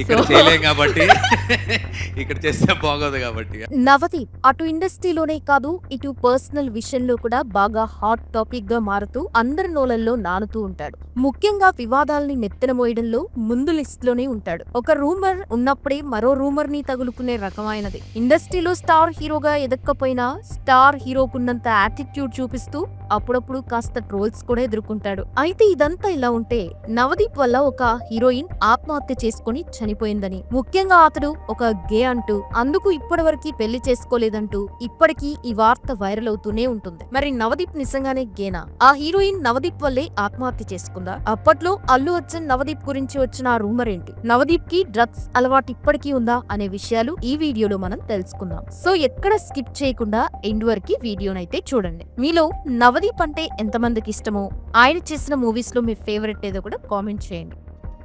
ఇక్కడ చేయలేం కాబట్టి ఇక్కడ చేస్తే బాగోదు కాబట్టి. నవదీప్ అటు ఇండస్ట్రీలోనే కాదు ఇటు పర్సనల్ విషయంలో కూడా బాగా హాట్ టాపిక్గా మారుతూ అందరి నోలల్లో నానుతూ ఉంటాడు. ముఖ్యంగా వివాదాల్ని నెత్తిన మోయడంలో ముందు లిస్ట్లోనే ఉంటాడు. ఒక రూమర్ ఉన్నప్పుడే మరో రూమర్ని తగులుకునే రకమైనది. ఇండస్ట్రీలో స్టార్ హీరోగా ఎదక్కపోయినా స్టార్ హీరోకున్నంత యాటిట్యూడ్ చూపిస్తూ అప్పుడప్పుడు కాస్త ట్రోల్స్ కూడా ఎదుర్కొంటాడు. అయితే ఇదంతా ఇలా ఉంటే నవదీప్ వల్ల ఒక హీరోయిన్ ఆత్మహత్య చేసుకుని చనిపోయిందని. ముఖ్యంగా అతడు ఒక గే అంటూ అందుకు ఇప్పటివరకు పెళ్ళి చేసుకోలేదంటూ ఇప్పటికీ ఈ వార్త వైరల్ అవుతూనే ఉంటుంది. మరి నవదీప్ నిజంగానే గేనా? ఆ హీరోయిన్ నవదీప్ వల్లే ఆత్మహత్య చేసుకుందా? అప్పట్లో అల్లు అర్జున్ నవదీప్ గురించి వచ్చిన ఆ రూమర్ ఏంటి? నవదీప్కి డ్రగ్స్ అలవాటు ఇప్పటికీ ఉందా అనే విషయాలు ఈ వీడియోలో మనం తెలుసుకుందాం. సో ఎక్కడ స్కిప్ చేయకుండా ఎండ్ వరకు వీడియోనైతే చూడండి. మీలో నవదీప్ అంటే ఎంతమందికి ఇష్టమో ఆయన చేసిన మూవీస్లో మీ ఫేవరెట్ ఏదో కూడా కామెంట్ చేయండి.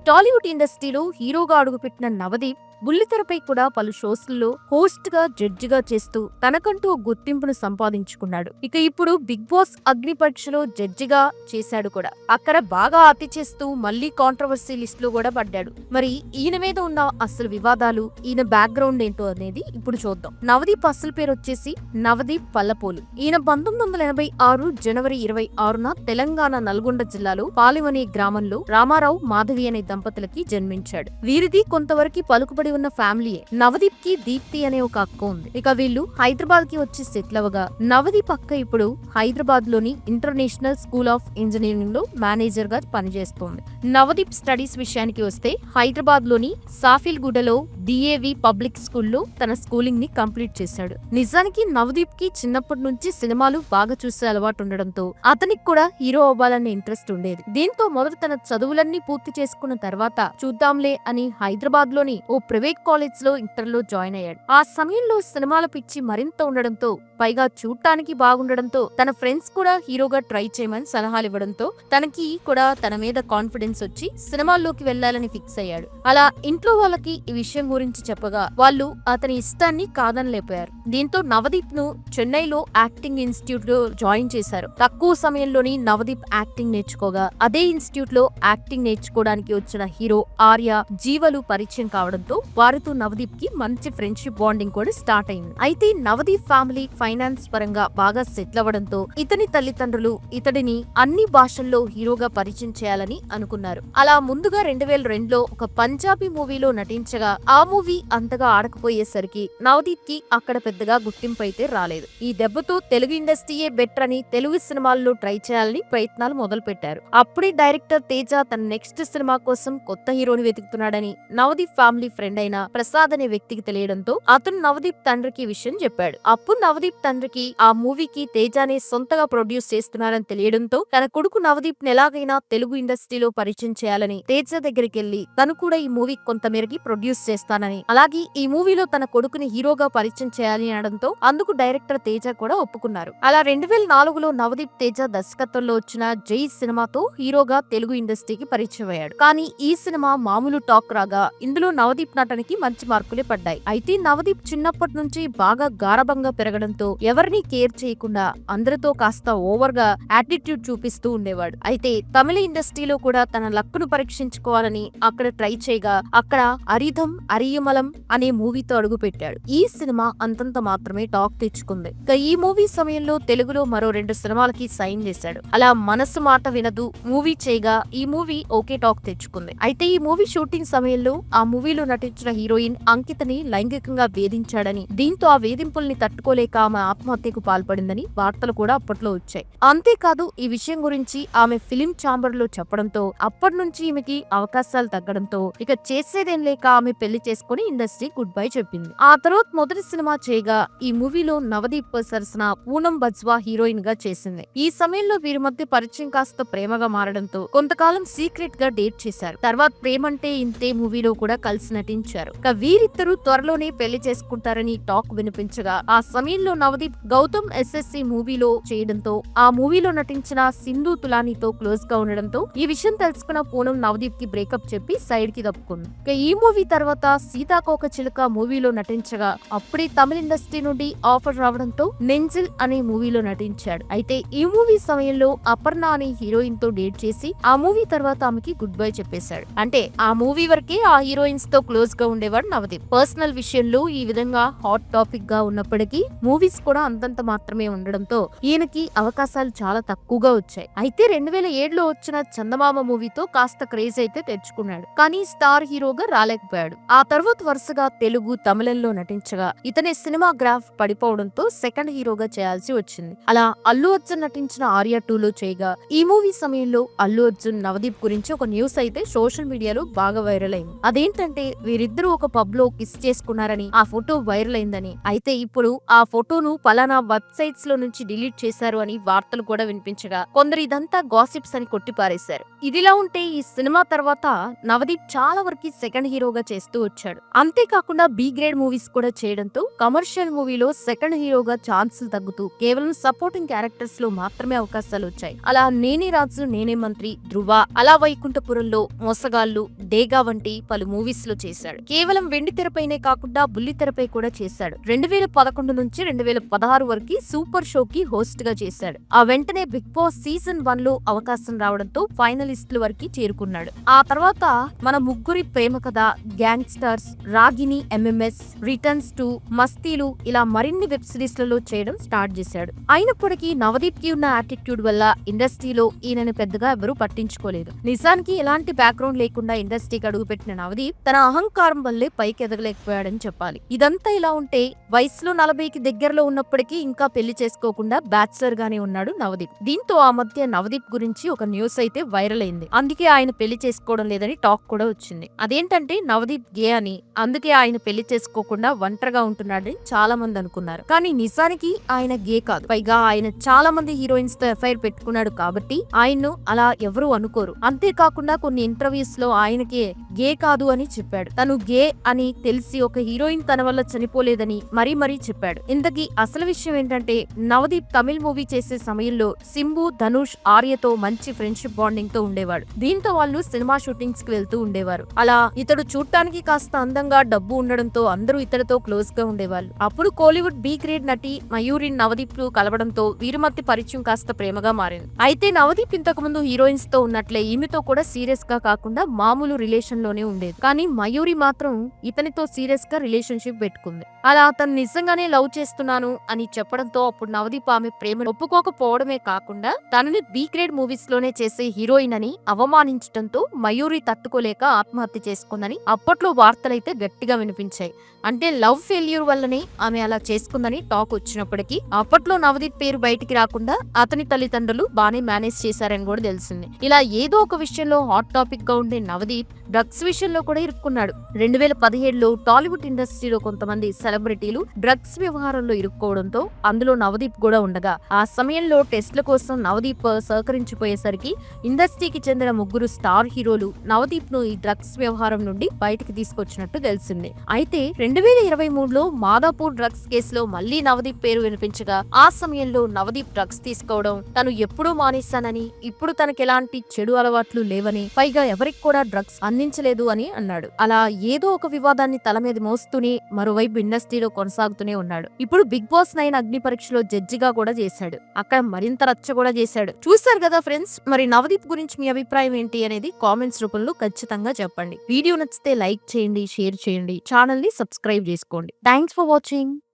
టాలీవుడ్ ఇండస్ట్రీలో హీరోగా అడుగుపెట్టిన నవదీప్ బుల్లితెరపై కూడా పలు షోస్లలో హోస్ట్గా జడ్జిగా చేస్తూ తనకంటూ ఓ గుర్తింపును సంపాదించుకున్నాడు. ఇక ఇప్పుడు బిగ్ బాస్ అగ్ని పరీక్షలో జడ్జిగా చేశాడు కూడా. అక్కడ బాగా అతి చేస్తూ మళ్ళీ కాంట్రవర్సీ లిస్ట్లో కూడా పడ్డాడు. మరి ఈయన మీద ఉన్న అసలు వివాదాలు ఈయన బ్యాక్గ్రౌండ్ ఏంటో అనేది ఇప్పుడు చూద్దాం. నవదీప్ అసలు పేరు వచ్చేసి నవదీప్ పల్లపోలు. ఈయన పంతొమ్మిది వందల ఎనభై ఆరు జనవరి ఇరవై ఆరున తెలంగాణ నల్గొండ జిల్లాలో పాలివని గ్రామంలో రామారావు మాధవి అనే దంపతులకి జన్మించాడు. వీరిది కొంతవరకు పలుకుబడి ఉన్న ఫ్యామిలీయే. నవదీప్కి దీప్తి అనే ఒక అక్క ఉంది. ఇక వీళ్ళు హైదరాబాద్కి వచ్చి సెటిల్ అవగా నవదీప్ అక్క ఇప్పుడు హైదరాబాద్లోని ఇంటర్నేషనల్ స్కూల్ ఆఫ్ ఇంజనీరింగ్లో మేనేజర్గా పనిచేస్తోంది. నవదీప్ స్టడీస్ విషయానికి వస్తే హైదరాబాద్లోని సాఫిల్గూడలో డిఏవి పబ్లిక్ స్కూల్లో తన స్కూలింగ్ని కంప్లీట్ చేశాడు. నిజానికి నవదీప్కి చిన్నప్పటి నుంచి సినిమాలు బాగా చూసే అలవాటు ఉండడంతో అతనికి కూడా హీరో అవ్వాలనే ఇంట్రెస్ట్ ఉండేది. దీంతో మొదట తన చదువులన్నీ పూర్తి చేసుకున్న తర్వాత చూద్దాంలే అని హైదరాబాద్లోని ఓ ప్రైవేట్ కాలేజ్లో ఇంటర్లో జాయిన్ అయ్యాడు. ఆ సమయంలో సినిమాల పిచ్చి మరింత ఉండడంతో పైగా చూడటానికి బాగుండడంతో తన ఫ్రెండ్స్ కూడా హీరోగా ట్రై చేయమని సలహాలు ఇవ్వడంతో తనకి కూడా తన మీద కాన్ఫిడెన్స్ వచ్చి సినిమాల్లోకి వెళ్ళాలని ఫిక్స్ అయ్యాడు. అలా ఇంట్లో వాళ్ళకి ఈ విషయం గురించి చెప్పగా వాళ్ళు అతని ఇష్టాన్ని కాదనలేపోయారు దీంతో నవదీప్ను చెన్నైలో యాక్టింగ్ ఇన్స్టిట్యూట్లో జాయిన్ చేశారు. తక్కువ సమయంలోని నవదీప్ యాక్టింగ్ నేర్చుకోగా అదే ఇన్స్టిట్యూట్లో యాక్టింగ్ నేర్చుకోవడానికి వచ్చిన హీరో ఆర్య జీవలు పరిచయం కావడంతో వారితో నవదీప్కి మంచి ఫ్రెండ్షిప్ బాండింగ్ కూడా స్టార్ట్ అయింది. అయితే నవదీప్ ఫ్యామిలీ ఫైనాన్స్ పరంగా బాగా సెటిల్ అవ్వడంతో ఇతని తల్లిదండ్రులు ఇతడిని అన్ని భాషల్లో హీరోగా పరిచయం చేయాలని అనుకున్నారు. అలా ముందుగా రెండు వేల రెండులో ఒక పంజాబీ మూవీలో నటించగా ఆ మూవీ అంతగా ఆడకపోయేసరికి నవదీప్కి అక్కడ పెద్దగా గుర్తింపు అయితే రాలేదు. ఈ దెబ్బతో తెలుగు ఇండస్ట్రీయే బెటర్ అని తెలుగు సినిమాల్లో ట్రై చేయాలని ప్రయత్నాలు మొదలు పెట్టారు అప్పుడే డైరెక్టర్ తేజ తన నెక్స్ట్ సినిమా కోసం కొత్త హీరోని వెతుకుతున్నాడని నవదీప్ ఫ్యామిలీ ఫ్రెండ్ అయిన ప్రసాద్ అనే వ్యక్తికి తెలియడంతో అతను నవదీప్ తండ్రికి విషయం చెప్పాడు. అప్పుడు నవదీప్ తండ్రికి ఆ మూవీకి తేజానే సొంతగా ప్రొడ్యూస్ చేస్తున్నారని తెలియడంతో తన కొడుకు నవదీప్ ఎలాగైనా తెలుగు ఇండస్ట్రీలో పరిచయం చేయాలని తేజ దగ్గరికి వెళ్ళి తను కూడా ఈ మూవీ కొంతమేరకి ప్రొడ్యూస్ చేస్తానని అలాగే ఈ మూవీలో తన కొడుకుని హీరోగా పరిచయం చేయాలి అనడంతో అందుకు డైరెక్టర్ తేజ కూడా ఒప్పుకున్నారు. అలా రెండు వేల నాలుగులో నవదీప్ తేజ దర్శకత్వంలో వచ్చిన జై సినిమాతో హీరోగా తెలుగు ఇండస్ట్రీకి పరిచయం అయ్యాడు. కానీ ఈ సినిమా మామూలు టాక్ రాగా ఇందులో నవదీప్ నటనకి మంచి మార్కులే పడ్డాయి. అయితే నవదీప్ చిన్నప్పటి నుంచి బాగా గారభంగా పెరగడంతో ఎవరిని కేర్ చేయకుండా అందరితో కాస్త ఓవర్గా యాటిట్యూడ్ చూపిస్తూ ఉండేవాడు. అయితే తమిళ ఇండస్ట్రీలో కూడా తన లక్కును పరీక్షించుకోవాలని అక్కడ ట్రై చేయగా అక్కడ అరిధం అరియమలం అనే మూవీతో అడుగు పెట్టాడు ఈ సినిమా అంతంత మాత్రమే టాక్ తెచ్చుకుంది. ఇక ఈ మూవీ సమయంలో తెలుగులో మరో రెండు సినిమాలకి సైన్ చేశాడు. అలా మనసు మాట వినదు మూవీ చేయగా ఈ మూవీ ఓకే టాక్ తెచ్చుకుంది. అయితే ఈ మూవీ షూటింగ్ సమయంలో ఆ మూవీలో నటించిన హీరోయిన్ అంకితని లైంగికంగా వేధించాడని దీంతో ఆ వేధింపుల్ని తట్టుకోలేక ఆమె ఆత్మహత్యకు పాల్పడిందని వార్తలు కూడా అప్పట్లో వచ్చాయి. అంతేకాదు ఈ విషయం గురించి ఆమె ఫిలిం ఛాంబర్లో చెప్పడంతో అప్పటి నుంచి ఈమెకి అవకాశాలు తగ్గడంతో ఇక చేసేదేం లేక ఆమె పెళ్ళి చేసుకుని ఇండస్ట్రీ గుడ్ బై చెప్పింది. ఆ తర్వాత మొదటి సినిమా చేయగా ఈ మూవీలో నవదీప్ సరసన పూనం బజ్వా హీరోయిన్గా చేసింది. ఈ సమయంలో వీరి మధ్య పరిచయం కాస్త ప్రేమగా మారడంతో కొంతకాలం సీక్రెట్గా డేట్ చేశారు. తర్వాత ప్రేమంటే ఇంతే మూవీలో కూడా కలిసి నటించారు. నటించారు ఇక వీరిద్దరూ త్వరలోనే పెళ్ళి చేసుకుంటారని టాక్ వినిపించగా ఆ సమయంలో నవదీప్ గౌతమ్ ఎస్ఎస్సి మూవీలో చేయడంతో ఆ మూవీలో నటించిన సింధు తులానితో క్లోజ్గా ఉండడంతో ఈ విషయం తెలుసుకున్న పూనం నవదీప్కి బ్రేకప్ చెప్పి సైడ్కి తప్పుకుంది ఇక ఈ మూవీ తర్వాత సీతాకోక చిలుక మూవీలో నటించగా అప్పుడే తమిళ ఇండస్ట్రీ నుండి ఆఫర్ రావడంతో నెంజిల్ అనే మూవీలో నటించాడు. అయితే ఈ మూవీ సమయంలో అపర్ణ అనే హీరోయిన్తో డేట్ చేసి ఆ మూవీ తర్వాత ఆమెకి గుడ్ బై చెప్పేశాడు. అంటే ఆ మూవీ వరకే ఆ హీరోయిన్స్తో క్లోజ్ గా ఉండేవాడు నవదీప్. పర్సనల్ విషయంలో ఈ విధంగా హాట్ టాపిక్గా ఉన్నప్పటికీ మూవీస్ కూడా అంతంత మాత్రమే ఉండడంతో ఈయనకి అవకాశాలు చాలా తక్కువగా వచ్చాయి. అయితే రెండు వేల ఏడులో వచ్చిన చందమామ మూవీతో కాస్త క్రేజ్ అయితే తెచ్చుకున్నాడు. కానీ స్టార్ హీరోగా రాలేకపోయాడు. ఆ తర్వాత వరుసగా తెలుగు తమిళంలో నటించగా ఇతని సినిమా గ్రాఫ్ పడిపోవడంతో సెకండ్ హీరోగా చేయాల్సి వచ్చింది. అలా అల్లు అర్జున్ నటించిన ఆర్యా టూ లో చేయగా ఈ మూవీ సమయంలో అల్లు అర్జున్ నవదీప్ గురించి ఒక న్యూస్ అయితే సోషల్ మీడియాలో బాగా వైరల్ అయింది. అదేంటంటే వీరిద్దరూ ఒక పబ్లో కిస్ చేసుకున్నారని ఆ ఫోటో వైరల్ అయిందని. అయితే ఇప్పుడు ఆ ఫోటోను పలానా వెబ్సైట్స్లో నుంచి డిలీట్ చేశారు అని వార్తలు కూడా వినిపించగా కొందరు ఇదంతా గాసిప్స్ అని కొట్టిపారేశారు. ఇదిలా ఉంటే ఈ సినిమా తర్వాత నవదీప్ చాలా వరకు సెకండ్ హీరోగా చేస్తూ వచ్చాడు. అంతేకాకుండా బి గ్రేడ్ మూవీస్ కూడా చేయడంతో కమర్షియల్ మూవీలో సెకండ్ హీరోగా ఛాన్సులు తగ్గుతూ కేవలం సపోర్టింగ్ క్యారెక్టర్స్లో మాత్రమే అవకాశాలు వచ్చాయి. అలా నేనే రాజు నేనే మంత్రి ధృవ అలా వైకుంఠపురంలో మోసగాళ్ళు డేగా వంటి పలు మూవీస్లో చేశాడు. కేవలం వెండి తెరపైనే కాకుండా బుల్లి తెరపై కూడా చేశాడు. రెండు వేల పదకొండు నుంచి రెండు వేల పదహారు వరకు సూపర్ షోకి హోస్ట్గా చేశాడు. ఆ వెంటనే బిగ్ బాస్ సీజన్ వన్లో అవకాశం రావడంతో ఫైనలిస్టుల వరకు చేరుకున్నాడు. ఆ తర్వాత మన ముగ్గురి ప్రేమ కథ gangsters Ragini MMS returns two మస్తీలు ఇలా మరిన్ని వెబ్ సిరీస్లలో చేయడం స్టార్ట్ చేశాడు. అయినప్పటికీ నవదీప్కి ఉన్న యాటిట్యూడ్ వల్ల ఇండస్ట్రీలో ఈయనని పెద్దగా ఎవరూ పట్టించుకోలేదు. నిజానికి ఎలాంటి బ్యాక్గ్రౌండ్ లేకుండా ఇండస్ట్రీకి అడుగుపెట్టిన నవదీప్ తన అహంకారం వల్లే పైకి ఎదగలేకపోయాడని చెప్పాలి. ఇదంతా ఇలా ఉంటే వయసులో నలభైకి దగ్గరలో ఉన్నప్పటికీ ఇంకా పెళ్ళి చేసుకోకుండా బ్యాచిలర్ గానే ఉన్నాడు నవదీప్. దీంతో ఆ మధ్య నవదీప్ గురించి ఒక న్యూస్ అయితే వైరల్ అయింది. అందుకే ఆయన పెళ్ళి చేసుకోవడం లేదని టాక్ కూడా వచ్చింది. అదేంటంటే నవదీప్ గే అని అందుకే ఆయన పెళ్ళి చేసుకోకుండా ఒంటరిగా ఉంటున్నాడని చాలా మంది అనుకున్నారు. కానీ నిజానికి ఆయన గే కాదు. పైగా ఆయన చాలా మంది హీరోయిన్స్తో ఎఫ్ఐఆర్ పెట్టుకున్నాడు కాబట్టి ఆయన్ను అలా ఎవరూ అనుకోరు. అంతేకాకుండా కొన్ని ఇంటర్వ్యూస్లో ఆయనకే గే కాదు అని చెప్పాడు. తన గే అని తెలిసి ఒక హీరోయిన్ తన వల్ల చనిపోలేదని మరీ మరీ చెప్పాడు. ఇంతకీ అసలు విషయం ఏంటంటే నవదీప్ తమిళ్ మూవీ చేసే సమయంలో సింబు ధనుష్ ఆర్యతో మంచి ఫ్రెండ్షిప్ బాండింగ్తో ఉండేవాడు. దీంతో వాళ్ళు సినిమా షూటింగ్స్కి వెళ్తూ ఉండేవారు. అలా ఇతడు చూడటానికి కాస్త అందంగా డబ్బు ఉండడంతో అందరూ ఇతడితో క్లోజ్గా ఉండేవాళ్ళు. అప్పుడు కోలీవుడ్ బి గ్రేడ్ నటి మయూరి నవదీప్లు కలవడంతో వీరి మధ్య పరిచయం కాస్త ప్రేమగా మారింది. అయితే నవదీప్ ఇంతకు ముందు హీరోయిన్స్తో ఉన్నట్లే ఈమెతో కూడా సీరియస్గా కాకుండా మామూలు రిలేషన్లోనే ఉండేది. కానీ మయూరి మాత్రం ఇతనితో సీరియస్గా రిలేషన్షిప్ పెట్టుకుంది. అలా అతను నిజంగానే లవ్ చేస్తున్నాను అని చెప్పడంతో అప్పుడు నవదీప్ ఆమె ప్రేమను ఒప్పుకోకపోవడమే కాకుండా తనని బి గ్రేడ్ మూవీస్లోనే చేసే హీరోయిన్ అని అవమానించడంతో మయూరి తట్టుకోలేక ఆత్మహత్య చేసుకుందని అప్పట్లో వార్తలైతే గట్టిగా వినిపించాయి. అంటే లవ్ ఫెయిల్యూర్ వల్లనే ఆమె అలా చేసుకుందని టాక్ వచ్చినప్పటికీ అప్పట్లో నవదీప్ పేరు బయటికి రాకుండా అతని తల్లిదండ్రులు బానే మేనేజ్ చేశారని కూడా తెలిసింది. ఇలా ఏదో ఒక విషయంలో హాట్ టాపిక్గా ఉండే నవదీప్ డ్రగ్స్ విషయంలో కూడా ఇరుక్కున్నాడు. రెండు వేల పదిహేడులో టాలీవుడ్ ఇండస్ట్రీలో కొంతమంది సెలబ్రిటీలు డ్రగ్స్ వ్యవహారంలో ఇరుక్కోవడంతో అందులో నవదీప్ కూడా ఉండగా ఆ సమయంలో టెస్ట్ల కోసం నవదీప్ సహకరించిపోయేసరికి ఇండస్ట్రీకి చెందిన ముగ్గురు స్టార్ హీరోలు నవదీప్ను ఈ డ్రగ్స్ వ్యవహారం నుండి బయటికి తీసుకొచ్చినట్టు తెలిసింది. అయితే రెండు వేల ఇరవై మూడులో మాదాపూర్ డ్రగ్స్ కేసులో మళ్ళీ నవదీప్ పేరు వినిపించగా ఆ సమయంలో నవదీప్ డ్రగ్స్ తీసుకోవడం తను ఎప్పుడూ మానేశానని ఇప్పుడు తనకి ఎలాంటి చెడు అలవాట్లు లేవని పైగా ఎవరికి కూడా డ్రగ్స్ అందించలేదు అని అన్నాడు. అలా ఏదో ఒక వివాదాన్ని తల మీద మోస్తూనే మరోవైపు ఇండస్ట్రీలో కొనసాగుతూనే ఉన్నాడు. ఇప్పుడు బిగ్ బాస్ నైన్ అగ్ని పరీక్షలో జడ్జిగా కూడా చేశాడు. అక్కడ మరింత రచ్చ కూడా చేశాడు. చూశారు కదా ఫ్రెండ్స్ మరి నవదీప్ గురించి మీ అభిప్రాయం ఏంటి అనేది కామెంట్స్ రూపంలో ఖచ్చితంగా చెప్పండి. వీడియో నచ్చితే లైక్ చేయండి షేర్ చేయండి ఛానల్ని సబ్స్క్రైబ్ చేసుకోండి. Thanks for watching.